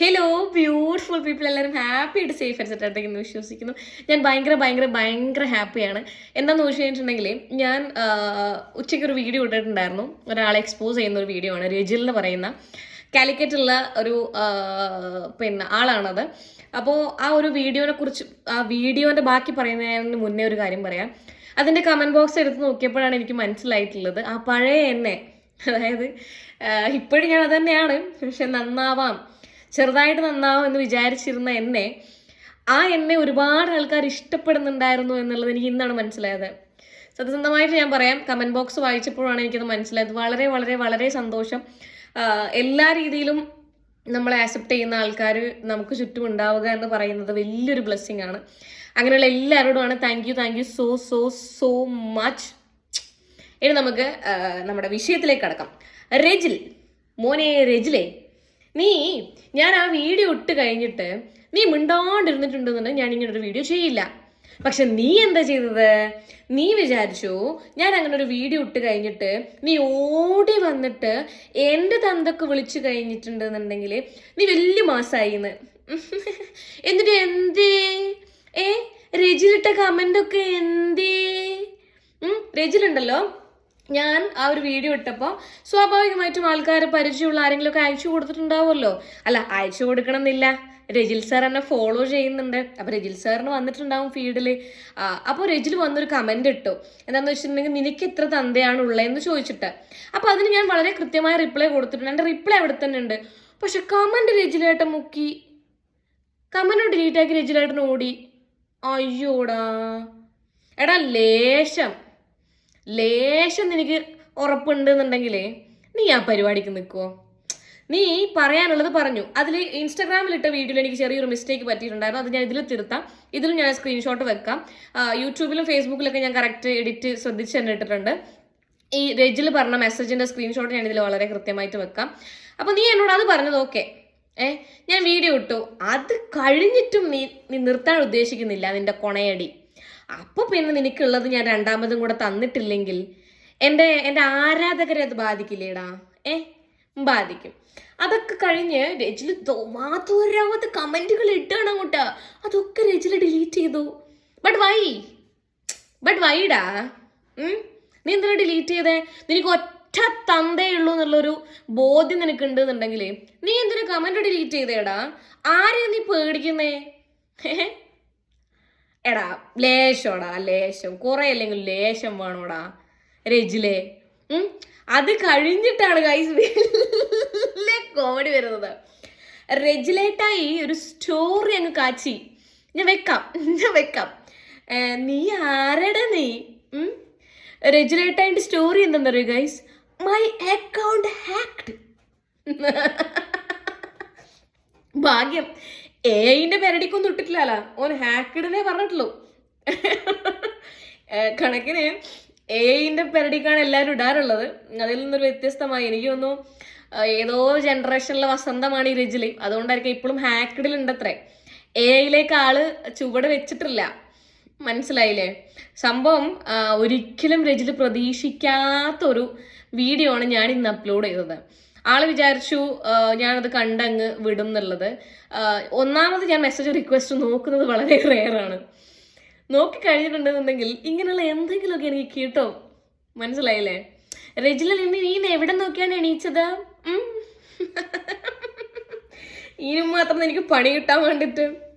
Hello beautiful people എല്ലാവരും happy ആയിട്ട് safe ആയിട്ടെന്ന് വിശ്വസിക്കുന്നു. ഞാൻ ഭയങ്കര ഭയങ്കര ഭയങ്കര ഹാപ്പിയാണ് എന്താണെന്ന് വെച്ച് കഴിഞ്ഞിട്ടുണ്ടെങ്കിൽ ഞാൻ ഉച്ചയ്ക്ക് ഒരു വീഡിയോ ഇട്ടിട്ടുണ്ടായിരുന്നു. ഒരാളെ എക്സ്പോസ് ചെയ്യുന്ന ഒരു വീഡിയോ ആണ്. രജിൽ എന്ന് പറയുന്ന കാലിക്കറ്റുള്ള ഒരു പിന്നെ ആളാണത്. അപ്പോൾ ആ ഒരു വീഡിയോനെ കുറിച്ച് ആ വീഡിയോന്റെ ബാക്കി പറയുന്നതിന് മുന്നേ ഒരു കാര്യം പറയാം. അതിന്റെ കമന്റ് ബോക്സ് എടുത്ത് നോക്കിയപ്പോഴാണ് എനിക്ക് മനസ്സിലായിട്ടുള്ളത്. ആ പഴയ എന്നെ അതായത് ഇപ്പോഴും ഞാൻ അത് തന്നെയാണ്. പക്ഷെ നന്നാവാം. ചെറുതായിട്ട് നന്നാവും എന്ന് വിചാരിച്ചിരുന്ന എന്നെ ആ എന്നെ ഒരുപാട് ആൾക്കാർ ഇഷ്ടപ്പെടുന്നുണ്ടായിരുന്നു എന്നുള്ളത് എനിക്ക് ഇന്നാണ് മനസ്സിലായത്. സത്യസന്ധമായിട്ട് ഞാൻ പറയാം കമന്റ് ബോക്സ് വായിച്ചപ്പോഴാണ് എനിക്കത് മനസ്സിലായത്. വളരെ വളരെ വളരെ സന്തോഷം. എല്ലാ രീതിയിലും നമ്മളെ ആക്സെപ്റ്റ് ചെയ്യുന്ന ആൾക്കാർ നമുക്ക് ചുറ്റും ഉണ്ടാവുക എന്ന് പറയുന്നത് വലിയൊരു ബ്ലെസ്സിങ് ആണ്. അങ്ങനെയുള്ള എല്ലാവരോടുമാണ് thank you thank you so so so much ഇനി നമുക്ക് നമ്മുടെ വിഷയത്തിലേക്ക് കടക്കാം. റെജിൽ മോനെ രജിലേ നീ ഞാൻ ആ വീഡിയോ ഇട്ട് കഴിഞ്ഞിട്ട് നീ മിണ്ടാണ്ടിരുന്നിട്ടുണ്ടെന്നുണ്ടെങ്കിൽ ഞാൻ ഇങ്ങനെ ഒരു വീഡിയോ ചെയ്യില്ല. പക്ഷെ നീ എന്താ ചെയ്തത്? നീ വിചാരിച്ചു ഞാൻ അങ്ങനെ ഒരു വീഡിയോ ഇട്ട് കഴിഞ്ഞിട്ട് നീ ഓടി വന്നിട്ട് എന്റെ തന്തൊക്കെ വിളിച്ചു കഴിഞ്ഞിട്ടുണ്ടെന്നുണ്ടെങ്കിൽ നീ വലിയ മാസായിന്ന്. എന്നിട്ട് എന്തേ? ഏ രജിലിട്ട കമന്റൊക്കെ എന്തേ? രജിലുണ്ടല്ലോ? ഞാൻ ആ ഒരു വീഡിയോ ഇട്ടപ്പോൾ സ്വാഭാവികമായിട്ടും ആൾക്കാരെ പരിചയമുള്ള ആരെങ്കിലുമൊക്കെ അയച്ചു കൊടുത്തിട്ടുണ്ടാവുമല്ലോ. അല്ല അയച്ചു കൊടുക്കണം എന്നില്ല രജിൽ സാർ എന്നെ ഫോളോ ചെയ്യുന്നുണ്ട്. അപ്പൊ രജിൽ സാറിന് വന്നിട്ടുണ്ടാവും ഫീഡിൽ അപ്പോൾ രജിൽ വന്നൊരു കമന്റ് ഇട്ടു. എന്താന്ന് വെച്ചിട്ടുണ്ടെങ്കിൽ നിനക്ക് എത്ര തന്തയാണ് ഉള്ളതെന്ന് ചോദിച്ചിട്ട്. അപ്പൊ അതിന് ഞാൻ വളരെ കൃത്യമായ റിപ്ലൈ കൊടുത്തിട്ടുണ്ട്. എന്റെ റിപ്ലൈ അവിടെ തന്നെ ഉണ്ട്. പക്ഷെ കമന്റ് രജിലേട്ടൻ മുക്കി. കമന്റ് ഡിലീറ്റ് ആക്കി രജിലേട്ടൻ ഓടി. അയ്യോടാ. എടാ ലേശം. ലേശം നിനക്ക് ഉറപ്പുണ്ടെന്നുണ്ടെങ്കിലേ നീ ആ പരിപാടിക്ക് നിൽക്കുമോ നീ പറയാനുള്ളത് പറഞ്ഞു. അതിൽ ഇൻസ്റ്റാഗ്രാമിൽ ഇട്ട വീഡിയോയിൽ എനിക്ക് ചെറിയൊരു മിസ്റ്റേക്ക് പറ്റിയിട്ടുണ്ടായിരുന്നു. അത് ഞാൻ ഇതിൽ തിരുത്താം. ഇതിലും ഞാൻ സ്ക്രീൻഷോട്ട് വെക്കാം. യൂട്യൂബിലും ഫേസ്ബുക്കിലൊക്കെ ഞാൻ കറക്റ്റ് എഡിറ്റ് ശ്രദ്ധിച്ച് തന്നെ ഇട്ടിട്ടുണ്ട് ഈ രജിൽ പറഞ്ഞ മെസ്സേജിന്റെ സ്ക്രീൻഷോട്ട് ഞാൻ ഇതിൽ വളരെ കൃത്യമായിട്ട് വെക്കാം. അപ്പോൾ നീ എന്നോട് അത് പറഞ്ഞത് ഓക്കെ ഏ ഞാൻ വീഡിയോ ഇട്ടു. അത് കഴിഞ്ഞിട്ടും നീ നീ നിർത്താൻ ഉദ്ദേശിക്കുന്നില്ല നിന്റെ കൊണയടി. അപ്പൊ പിന്നെ നിനക്കുള്ളത് ഞാൻ രണ്ടാമതും കൂടെ തന്നിട്ടില്ലെങ്കിൽ എന്റെ എന്റെ ആരാധകരെ അത് ബാധിക്കില്ലേടാ? ഏ? ബാധിക്കും. അതൊക്കെ കഴിഞ്ഞ് രജിൽ തോമാത്തോരാമത്തെ കമന്റുകൾ ഇട്ടാണ് അങ്ങോട്ട്. അതൊക്കെ രജിൽ ഡിലീറ്റ് ചെയ്തു. ബട്ട് വൈ ബട്ട് വൈഡാ നീ എന്തിനാ ഡിലീറ്റ് ചെയ്തേ? നിനക്ക് ഒറ്റ തന്തേ ഉള്ളൂ എന്നുള്ളൊരു ബോധ്യം നിനക്ക് ഉണ്ടെന്നുണ്ടെങ്കിൽ നീ എന്തിനാ കമന്റ് ഡിലീറ്റ് ചെയ്തേടാ? ആരെയാ നീ പേടിക്കുന്നേ? എടാ ലേശോടാ ലേശം. കുറെ അല്ലെങ്കിൽ ലേശം വേണോടാ. രജിലേ? അത് കഴിഞ്ഞിട്ടാണ് ഗൈസ് കോമഡി വരുന്നത്. റെജിലേറ്റായി ഒരു സ്റ്റോറി അങ്ങ് കാച്ചി. ഞാൻ വെക്കാം ഞാൻ വെക്കാം. നീ ആരടാ നീ? രജിലേട്ടായിന്റെ സ്റ്റോറി എന്താണെന്നറിയോ ഗൈസ് മൈ അക്കൗണ്ട് ഹാക്ഡ് ഭാഗ്യം. എന്റെ പേരടിക്കൊന്നും ഇട്ടിട്ടില്ല ഓൻ ഹാക്കിഡിനെ പറഞ്ഞിട്ടുള്ളൂ. കണക്കിന് കണക്കിന് ഐന്റെ പെരടിക്കാണ് എല്ലാവരും ഇടാറുള്ളത്. അതിൽ നിന്നൊരു വ്യത്യസ്തമായി എനിക്ക് തോന്നുന്നു ഏതോ ജനറേഷനിലെ വസന്തമാണ് ഈ രജിലി അതുകൊണ്ടായിരിക്കും ഇപ്പോഴും ഹാക്കിഡിൽ എ ഐയിലേക്ക് ആൾ ചുവട് വെച്ചിട്ടില്ല. മനസ്സിലായില്ലേ? സംഭവം ഒരിക്കലും രജിൽ പ്രതീക്ഷിക്കാത്തൊരു വീഡിയോ ആണ് ഞാൻ ഇന്ന് അപ്ലോഡ് ചെയ്തത്. ആൾ വിചാരിച്ചു ഞാനത് കണ്ടങ്ങ് വിടും എന്നുള്ളത്. ഒന്നാമത് ഞാൻ മെസ്സേജ് റിക്വസ്റ്റ് നോക്കുന്നത് വളരെ റെയർ ആണ്. നോക്കി കഴിഞ്ഞിട്ടുണ്ടെന്നുണ്ടെങ്കിൽ ഇങ്ങനെയുള്ള എന്തെങ്കിലുമൊക്കെ എനിക്ക് കിട്ടും. മനസ്സിലായില്ലേ? രജില ഇനി നീ എവിടെ നോക്കിയാണ് എണീച്ചത്? ഇനി മാത്രം എനിക്ക് പണി കിട്ടാൻ വേണ്ടിട്ട്.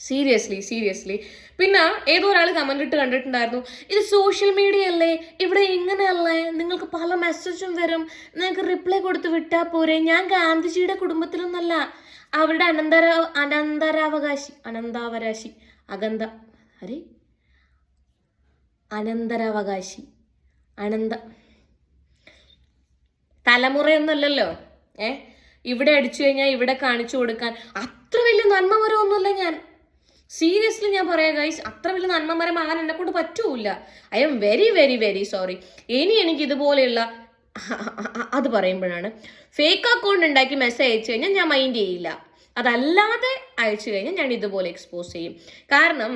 സീരിയസ്ലി സീരിയസ്ലി പിന്നെ ഏതോ ഒരാൾ കമന്റ് ഇട്ട് കണ്ടിട്ടുണ്ടായിരുന്നു ഇത് സോഷ്യൽ മീഡിയ അല്ലേ? ഇവിടെ ഇങ്ങനെയല്ലേ? നിങ്ങൾക്ക് പല മെസ്സേജും വരും. നിങ്ങൾക്ക് റിപ്ലൈ കൊടുത്ത് വിട്ടാൽ പോരെ. ഞാൻ ഗാന്ധിജിയുടെ കുടുംബത്തിലൊന്നല്ല. അവരുടെ അനന്തര അനന്തരാവകാശി അനന്താവകാശി അഗന്ത അരെ? അനന്തരാവകാശി അനന്ത. തലമുറയൊന്നുമല്ലല്ലോ. ഏ? ഇവിടെ അടിച്ചു കഴിഞ്ഞാൽ ഇവിടെ കാണിച്ചു കൊടുക്കാൻ. അത്ര വലിയ നന്മ വരെ ഒന്നുമല്ല ഞാൻ. സീരിയസ്ലി ഞാൻ പറയാം ഗൈസ് അത്ര വലിയ നന്മമരം ആകാൻ എന്നെ കൊണ്ട് പറ്റൂല. I'm very very very sorry ഇനി എനിക്ക് ഇതുപോലെയുള്ള അത് പറയുമ്പോഴാണ്. ഫേക്ക് അക്കൗണ്ട് ഉണ്ടാക്കി മെസ്സേജ് അയച്ചു കഴിഞ്ഞാൽ ഞാൻ മൈൻഡ് ചെയ്യില്ല. അതല്ലാതെ അയച്ചു കഴിഞ്ഞാൽ ഞാൻ ഇതുപോലെ എക്സ്പോസ് ചെയ്യും. കാരണം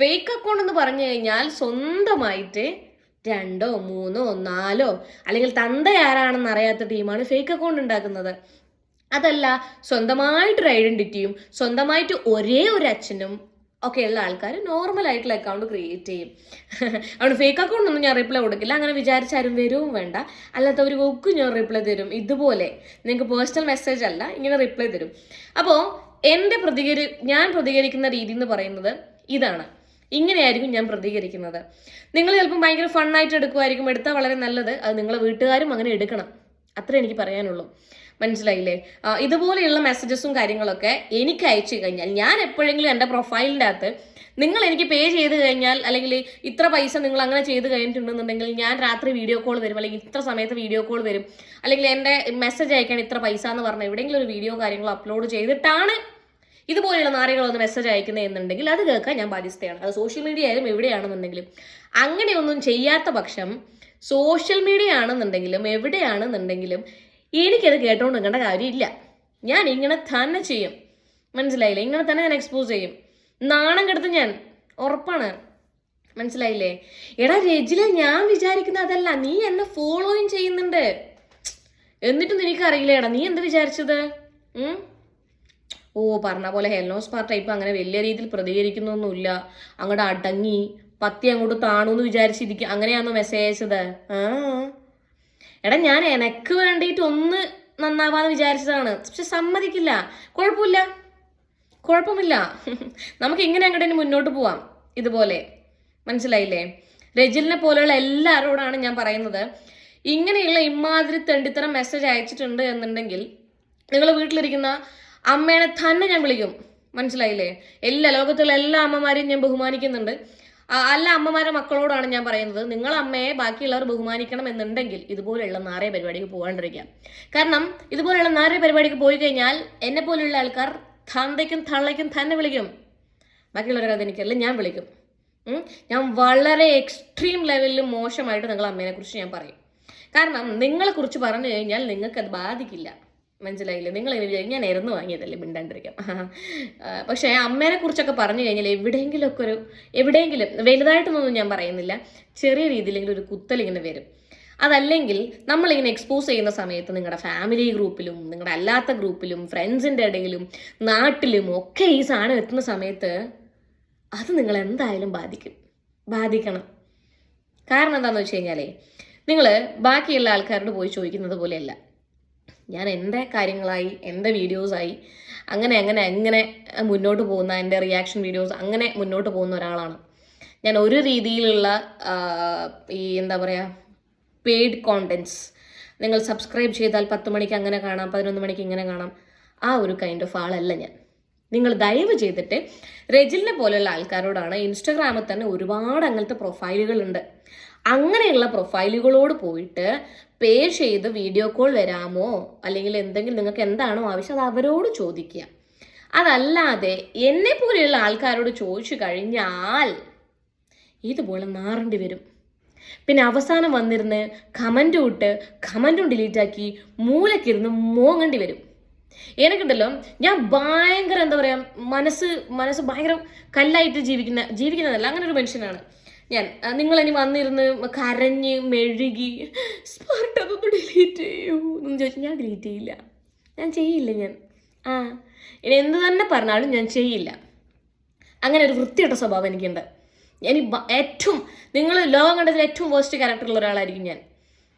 ഫേക്ക് അക്കൗണ്ട് എന്ന് പറഞ്ഞു കഴിഞ്ഞാൽ സ്വന്തമായിട്ട് രണ്ടോ മൂന്നോ നാലോ അല്ലെങ്കിൽ തന്ത ആരാണെന്ന് അറിയാത്ത ടീമാണ് ഫേക്ക് അക്കൗണ്ട് ഉണ്ടാക്കുന്നത്. അതല്ല സ്വന്തമായിട്ടൊരു ഐഡന്റിറ്റിയും സ്വന്തമായിട്ട് ഒരേ ഒരു അച്ഛനും ഒക്കെ ഉള്ള ആൾക്കാർ നോർമൽ ആയിട്ടുള്ള അക്കൗണ്ട് ക്രിയേറ്റ് ചെയ്യും. അതുകൊണ്ട് ഫേക്ക് അക്കൗണ്ട് ഒന്നും ഞാൻ റിപ്ലൈ കൊടുക്കില്ല. അങ്ങനെ വിചാരിച്ചാരും വരും വേണ്ട. അല്ലാത്തവർ ഒക്കെ ഞാൻ റിപ്ലൈ തരും. ഇതുപോലെ. നിങ്ങൾക്ക് പേഴ്സണൽ മെസ്സേജ് അല്ല ഇങ്ങനെ റിപ്ലൈ തരും. അപ്പോൾ എന്റെ പ്രതികരി ഞാൻ പ്രതികരിക്കുന്ന രീതി എന്ന് പറയുന്നത് ഇതാണ്. ഇങ്ങനെയായിരിക്കും ഞാൻ പ്രതികരിക്കുന്നത്. നിങ്ങൾ ചിലപ്പം ഭയങ്കര ഫണ്ണായിട്ട് എടുക്കുമായിരിക്കും എടുത്താൽ വളരെ നല്ലത്. അത് നിങ്ങളെ വീട്ടുകാരും അങ്ങനെ എടുക്കണം. അത്രേ എനിക്ക് പറയാനുള്ളൂ. മനസ്സിലായില്ലേ? ഇതുപോലെയുള്ള മെസ്സേജസും കാര്യങ്ങളൊക്കെ എനിക്ക് അയച്ചു കഴിഞ്ഞാൽ ഞാൻ എപ്പോഴെങ്കിലും എന്റെ പ്രൊഫൈലിന്റെ അകത്ത് നിങ്ങൾ എനിക്ക് പേ ചെയ്ത് കഴിഞ്ഞാൽ അല്ലെങ്കിൽ ഇത്ര പൈസ നിങ്ങൾ അങ്ങനെ ചെയ്ത് കഴിഞ്ഞിട്ടുണ്ടെന്നുണ്ടെങ്കിൽ ഞാൻ രാത്രി വീഡിയോ കോൾ വരും അല്ലെങ്കിൽ ഇത്ര സമയത്ത് വീഡിയോ കോൾ വരും അല്ലെങ്കിൽ എന്റെ മെസ്സേജ് അയക്കാൻ ഇത്ര പൈസ എന്ന് പറഞ്ഞാൽ എവിടെയെങ്കിലും ഒരു വീഡിയോ കാര്യങ്ങളോ അപ്ലോഡ് ചെയ്തിട്ടാണ് ഇതുപോലെയുള്ള നാറികളൊന്ന് മെസ്സേജ് അയക്കുന്നത് എന്നുണ്ടെങ്കിൽ അത് കേൾക്കാൻ ഞാൻ ബാധ്യസ്ഥയാണ്. അത് സോഷ്യൽ മീഡിയ ആയാലും എവിടെയാണെന്നുണ്ടെങ്കിലും. അങ്ങനെയൊന്നും ചെയ്യാത്ത പക്ഷം സോഷ്യൽ മീഡിയ ആണെന്നുണ്ടെങ്കിലും എവിടെയാണെന്നുണ്ടെങ്കിലും എനിക്കത് കേട്ടോണ്ട് നിൽക്കേണ്ട കാര്യമില്ല. ഞാൻ ഇങ്ങനെ തന്നെ ചെയ്യും. മനസ്സിലായില്ലേ? ഇങ്ങനെ തന്നെ ഞാൻ എക്സ്പോസ് ചെയ്യും. നാണം കെടുത്ത് ഞാൻ ഉറപ്പാണ്. മനസ്സിലായില്ലേ? എടാ രജില ഞാൻ വിചാരിക്കുന്ന അതല്ല. നീ എന്നെ ഫോളോയും ചെയ്യുന്നുണ്ട്. എന്നിട്ടും നിനക്കറിയില്ല എടാ നീ എന്ത് വിചാരിച്ചത്? ഓ പറഞ്ഞ പോലെ ഹെൽനോസ് പാർട്ട് ടൈപ്പ് അങ്ങനെ വലിയ രീതിയിൽ പ്രതികരിക്കുന്നൊന്നുമില്ല. അങ്ങോട്ട് അടങ്ങി പത്തി അങ്ങോട്ട് താണു എന്ന് വിചാരിച്ചിരിക്കും അങ്ങനെയാണോ മെസ്സേജ് അയച്ചത്? ആ. എടാ ഞാൻ എനക്ക് വേണ്ടിയിട്ട് ഒന്ന് നന്നാവാന്ന് വിചാരിച്ചതാണ്. പക്ഷെ സമ്മതിക്കില്ല. കുഴപ്പമില്ല. കുഴപ്പമില്ല. നമുക്ക് ഇങ്ങനെ അങ്ങോട്ട് മുന്നോട്ട് പോവാം. ഇതുപോലെ. മനസ്സിലായില്ലേ? രജിലിനെ പോലെയുള്ള എല്ലാവരോടാണ് ഞാൻ പറയുന്നത്. ഇങ്ങനെയുള്ള ഇമാതിരി തെണ്ടിത്തരം മെസ്സേജ് അയച്ചിട്ടുണ്ട് എന്നുണ്ടെങ്കിൽ നിങ്ങൾ വീട്ടിലിരിക്കുന്ന അമ്മേനെ തന്നെ ഞാൻ വിളിക്കും. മനസ്സിലായില്ലേ? എല്ലാ ലോകത്തുള്ള എല്ലാ അമ്മമാരെയും ഞാൻ ബഹുമാനിക്കുന്നുണ്ട്. ആ, എല്ലാ അമ്മമാരെ മക്കളോടാണ് ഞാൻ പറയുന്നത്. നിങ്ങൾ അമ്മയെ ബാക്കിയുള്ളവർ ബഹുമാനിക്കണം എന്നുണ്ടെങ്കിൽ ഇതുപോലെയുള്ള നാറിയ പരിപാടിക്ക് പോകാണ്ടിരിക്കാം കാരണം ഇതുപോലെയുള്ള നാറിയ പരിപാടിക്ക് പോയി കഴിഞ്ഞാൽ എന്നെ പോലെയുള്ള ആൾക്കാർ തന്തയ്ക്കും തള്ളയ്ക്കും തന്നെ വിളിക്കും. ബാക്കിയുള്ളവരെ അതെനിക്കല്ല ഞാൻ വിളിക്കും. ഞാൻ വളരെ എക്സ്ട്രീം ലെവലിൽ മോശമായിട്ട് നിങ്ങൾ അമ്മേനെ കുറിച്ച് ഞാൻ പറയും. കാരണം നിങ്ങളെ കുറിച്ച് പറഞ്ഞു കഴിഞ്ഞാൽ നിങ്ങൾക്ക് അത് ബാധിക്കില്ല. മനസ്സിലായില്ലേ? നിങ്ങൾ എങ്ങനെ വിചാരിക്കും, ഞാൻ ഇരുന്ന് വാങ്ങിയതല്ലേ മിണ്ടാണ്ടിരിക്കാം പക്ഷേ അമ്മേനെ കുറിച്ചൊക്കെ പറഞ്ഞു കഴിഞ്ഞാൽ എവിടെയെങ്കിലുമൊക്കെ ഒരു എവിടെയെങ്കിലും വലുതായിട്ടൊന്നും ഞാൻ പറയുന്നില്ല. ചെറിയ രീതിയിലെങ്കിലും ഒരു കുത്തലിങ്ങനെ വരും. അതല്ലെങ്കിൽ നമ്മളിങ്ങനെ എക്സ്പോസ് ചെയ്യുന്ന സമയത്ത് നിങ്ങളുടെ ഫാമിലി ഗ്രൂപ്പിലും നിങ്ങളുടെ അല്ലാത്ത ഗ്രൂപ്പിലും ഫ്രണ്ട്സിന്റെ ഇടയിലും നാട്ടിലും ഒക്കെ ഈ സാധനം എത്തുന്ന സമയത്ത് അത് നിങ്ങൾ എന്തായാലും ബാധിക്കും. ബാധിക്കണം. കാരണം എന്താണെന്ന് വെച്ച് കഴിഞ്ഞാലേ നിങ്ങൾ ബാക്കിയുള്ള ആൾക്കാരോട് പോയി ചോദിക്കുന്നത് പോലെയല്ല. ഞാൻ എന്റെ കാര്യങ്ങളായി എന്റെ വീഡിയോസായി അങ്ങനെ അങ്ങനെ അങ്ങനെ മുന്നോട്ട് പോകുന്ന എന്റെ റിയാക്ഷൻ വീഡിയോസ് അങ്ങനെ മുന്നോട്ട് പോകുന്ന ഒരാളാണ്. ഞാൻ ഒരു രീതിയിലുള്ള ഈ എന്താ പറയുക പെയ്ഡ് കോണ്ടൻസ് നിങ്ങൾ സബ്സ്ക്രൈബ് ചെയ്താൽ പത്ത് മണിക്ക് അങ്ങനെ കാണാം പതിനൊന്ന് മണിക്ക് ഇങ്ങനെ കാണാം. ആ ഒരു കൈൻഡ് ഓഫ് ആളല്ല ഞാൻ. നിങ്ങൾ ദയവ് ചെയ്തിട്ട് രജിലിനെ പോലെയുള്ള ആൾക്കാരോടാണ് ഇൻസ്റ്റഗ്രാമിൽ തന്നെ ഒരുപാട് അങ്ങനത്തെ പ്രൊഫൈലുകളുണ്ട് അങ്ങനെയുള്ള പ്രൊഫൈലുകളോട് പോയിട്ട് പേ ചെയ്ത് വീഡിയോ കോൾ വരാമോ? അല്ലെങ്കിൽ എന്തെങ്കിലും നിങ്ങൾക്ക് എന്താണോ ആവശ്യം അത് അവരോട് ചോദിക്കുക. അതല്ലാതെ എന്നെ പോലെയുള്ള ആൾക്കാരോട് ചോദിച്ചു കഴിഞ്ഞാൽ ഇതുപോലെ നാറേണ്ടി വരും. പിന്നെ അവസാനം വന്നിരുന്ന് കമന്റും ഇട്ട് കമന്റും ഡിലീറ്റാക്കി മൂലക്കിരുന്ന് മോങ്ങേണ്ടി വരും. എനിക്കുണ്ടല്ലോ ഞാൻ ഭയങ്കര എന്താ പറയുക മനസ്സ് മനസ്സ് ഭയങ്കര കല്ലായിട്ട് ജീവിക്കുന്ന ജീവിക്കുന്നതല്ല അങ്ങനെ ഒരു മനുഷ്യനാണ്. ഞാൻ നിങ്ങളിനി വന്നിരുന്ന് കരഞ്ഞ് മെഴുകി സ്മാർട്ട് അതൊന്ന് ഡിലീറ്റ് ചെയ്യൂ എന്ന് ചോദിച്ചാൽ ഞാൻ ഡിലീറ്റ് ചെയ്യില്ല. ഞാൻ ചെയ്യില്ല ഞാൻ. ആ ഇനി എന്ത് തന്നെ പറഞ്ഞാലും ഞാൻ ചെയ്യില്ല. അങ്ങനെ ഒരു വൃത്തിയുടെ സ്വഭാവം എനിക്കുണ്ട്. ഞാൻ ഏറ്റവും നിങ്ങൾ ലോകം കണ്ടതിൽ ഏറ്റവും വേസ്റ്റ് ക്യാരക്ടറുള്ള ഒരാളായിരിക്കും ഞാൻ.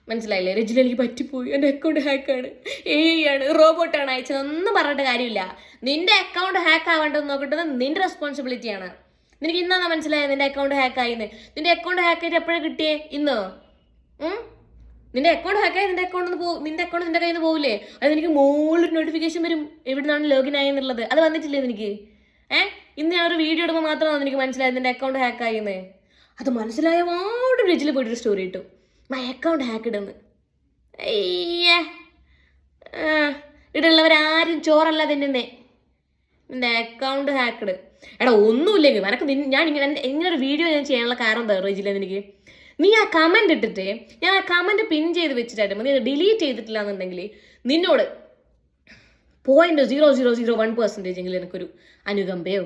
മനസ്സിലായില്ലേ? രജിന എനിക്ക് പറ്റിപ്പോയി. എന്റെ അക്കൗണ്ട് ഹാക്കാണ് ഏ ആണ്. റോബോട്ടാണ് അയച്ചത് ഒന്നും പറഞ്ഞിട്ട് കാര്യമില്ല. നിന്റെ അക്കൗണ്ട് ഹാക്ക് ആവേണ്ടത് നോക്കേണ്ടത് നിന്റെ റെസ്പോൺസിബിലിറ്റിയാണ് നിനക്ക് ഇന്നാണ് മനസ്സിലായത്? നിന്റെ അക്കൗണ്ട് ഹാക്ക് ആയിന്ന്. നിന്റെ അക്കൗണ്ട് ഹാക്ക് ആയിട്ട് എപ്പോഴാണ് കിട്ടിയേ? ഇന്ന്? നിന്റെ അക്കൗണ്ട് ഹാക്ക് ആയി നിന്റെ അക്കൗണ്ട് പോ നിന്റെ അക്കൗണ്ട് നിന്റെ കയ്യിൽ നിന്ന് പോകില്ലേ അത് എനിക്ക് മുകളിൽ നോട്ടിഫിക്കേഷൻ വരും. എവിടുന്നാണ് ലോഗിൻ ആയെന്നുള്ളത്. അത് വന്നിട്ടില്ലേ നിനക്ക്? ഏ? ഇന്ന് ഞാൻ ഒരു വീഡിയോ ഇടുമ്പോൾ മാത്രമാണ് എനിക്ക് മനസ്സിലായത് നിന്റെ അക്കൗണ്ട് ഹാക്ക് ആയിന്ന്? അത് മനസ്സിലായ ഒരുപാട് ബ്രിഡ്ജിൽ പോയിട്ടൊരു സ്റ്റോറി ഇട്ടു. മൈ അക്കൗണ്ട് ഹാക്ക് ഇടുന്നു. അയ്യേ ഇടുള്ളവരാരും ചോറല്ല തിന്നുന്നേ. നിന്റെ അക്കൗണ്ട് ഹാക്കഡ് എടാ ഒന്നുമില്ലെങ്കിൽ നിനക്ക് ഞാൻ ഇങ്ങനെ ഇങ്ങനെ ഒരു വീഡിയോ ഞാൻ ചെയ്യാനുള്ള കാരണം എന്താ റേജില്ല എനിക്ക് നീ ആ കമന്റ് ഇട്ടിട്ട് ഞാൻ ആ കമന്റ് പിൻ ചെയ്ത് വെച്ചിട്ടായിട്ട് നീ ഡിലീറ്റ് ചെയ്തിട്ടില്ല എന്നുണ്ടെങ്കിൽ നിന്നോട് point zero zero zero one percentage എങ്കിലും എനിക്കൊരു അനുകമ്പയോ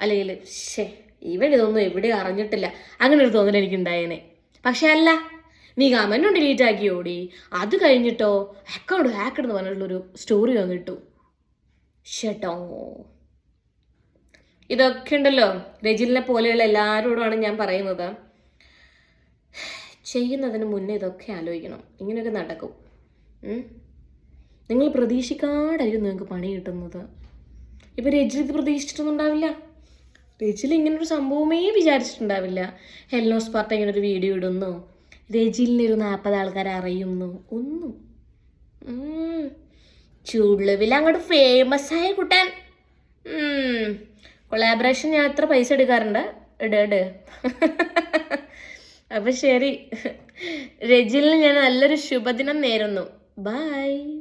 അല്ലെങ്കിൽ ഷേ ഇവൻ ഇതൊന്നും എവിടെ അറിഞ്ഞിട്ടില്ല. അങ്ങനെ ഒരു തോന്നൽ എനിക്ക് ഉണ്ടായേനെ പക്ഷെ അല്ല നീ കമന്റും ഡിലീറ്റ് ആക്കി ഓടി അത് കഴിഞ്ഞിട്ടോ അക്കൗണ്ട് ഹാക്കഡ് എന്ന് പറഞ്ഞിട്ടുള്ളൊരു സ്റ്റോറി വന്നിട്ടു ഷട്ടോ ഇതൊക്കെ ഉണ്ടല്ലോ. രജിലിനെ പോലെയുള്ള എല്ലാവരോടുമാണ് ഞാൻ പറയുന്നത്. ചെയ്യുന്നതിന് മുന്നേ ഇതൊക്കെ ആലോചിക്കണം. ഇങ്ങനെയൊക്കെ നടക്കും. നിങ്ങൾ പ്രതീക്ഷിക്കാടായിരുന്നു നിങ്ങൾക്ക് പണി കിട്ടുന്നത്. ഇപ്പം രജിൽ ഇത് പ്രതീക്ഷിച്ചിട്ടൊന്നുണ്ടാവില്ല രജിൽ ഇങ്ങനൊരു സംഭവമേ വിചാരിച്ചിട്ടുണ്ടാവില്ല. ഹെൽനോസ് പാർട്ട് ഇങ്ങനെ ഒരു വീഡിയോ ഇടുന്നു. രജിലിനെ ഒരു നാൽപ്പത് ആൾക്കാരെ അറിയുന്നു. ഒന്നും. ചുളുവിൽ അങ്ങോട്ട് ഫേമസ് ആയ കുട്ടൻ. കൊളാബറേഷൻ ഞാൻ എത്ര പൈസ എടുക്കാറുണ്ട്. ഇട ഇട. അപ്പം ശരി. രജിലിന് ഞാൻ നല്ലൊരു ശുഭദിനം നേരുന്നു. ബൈ